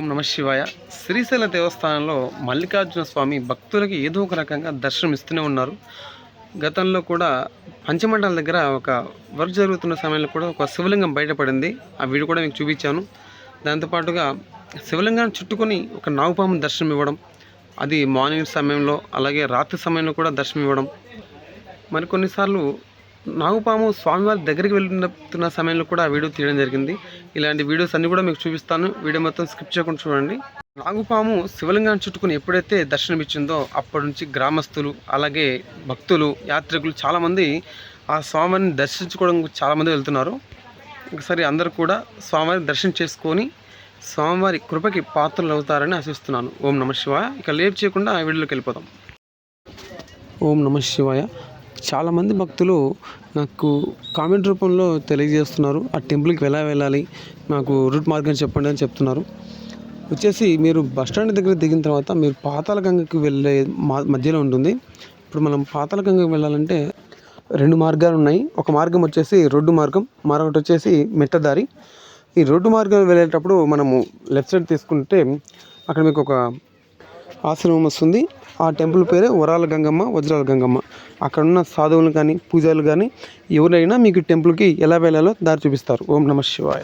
ఓం నమ శివాయ. శ్రీశైల దేవస్థానంలో మల్లికార్జున స్వామి భక్తులకి ఏదో ఒక రకంగా దర్శనం ఇస్తూనే ఉన్నారు. గతంలో కూడా పంచమండల దగ్గర ఒక వర్క్ జరుగుతున్న సమయంలో కూడా ఒక శివలింగం బయటపడింది. ఆ వీడియో కూడా మీకు చూపించాను. దాంతోపాటుగా శివలింగాన్ని చుట్టుకొని ఒక నాగుపాము దర్శనం ఇవ్వడం అది మార్నింగ్ సమయంలో అలాగే రాత్రి సమయంలో కూడా దర్శనం ఇవ్వడం మరి కొన్నిసార్లు నాగుపాము స్వామివారి దగ్గరికి వెళ్తున్న సమయంలో కూడా ఆ వీడియో తీయడం జరిగింది. ఇలాంటి వీడియోస్ అన్నీ కూడా మీకు చూపిస్తాను. వీడియో మొత్తం స్కిప్ చేయకుండా చూడండి. నాగుపాము శివలింగాన్ని చుట్టుకుని ఎప్పుడైతే దర్శనమిచ్చిందో అప్పటి నుంచి గ్రామస్తులు అలాగే భక్తులు యాత్రికులు చాలామంది ఆ స్వామిని దర్శించుకోవడం చాలామంది వెళ్తున్నారు. ఒకసారి అందరూ కూడా స్వామివారిని దర్శనం చేసుకొని స్వామివారి కృపకి పాత్రలు అవుతారని ఆశిస్తున్నాను. ఓం నమ శివాయ. ఇక లేపు చేయకుండా ఆ వీడియోలోకి వెళ్ళిపోదాం. ఓం నమ శివాయ. చాలామంది భక్తులు నాకు కామెంట్ రూపంలో తెలియజేస్తున్నారు ఆ టెంపుల్కి ఎలా వెళ్ళాలి నాకు రూట్ మార్గం చెప్పండి అని చెప్తున్నారు. వచ్చేసి మీరు బస్ స్టాండ్ దగ్గర దిగిన తర్వాత మీరు పాతాల గంగకి వెళ్ళే మా- మధ్యలో ఉంటుంది. ఇప్పుడు మనం పాతాల గంగకి వెళ్ళాలంటే రెండు మార్గాలు ఉన్నాయి. ఒక మార్గం వచ్చేసి రోడ్డు మార్గం మరొకటి వచ్చేసి మెట్టదారి ఈ రోడ్డు మార్గం వెళ్ళేటప్పుడు మనము లెఫ్ట్ సైడ్ తీసుకుంటే అక్కడ మీకు ఒక ఆశ్రమం వస్తుంది. ఆ టెంపుల్ పేరే వరాల గంగమ్మ వజ్రాల గంగమ్మ. అక్కడ ఉన్న సాధువులు కానీ పూజలు కానీ ఎవరైనా మీకు టెంపుల్కి ఎలా వెళ్ళాలో దారి చూపిస్తారు. ఓం నమ శివాయ.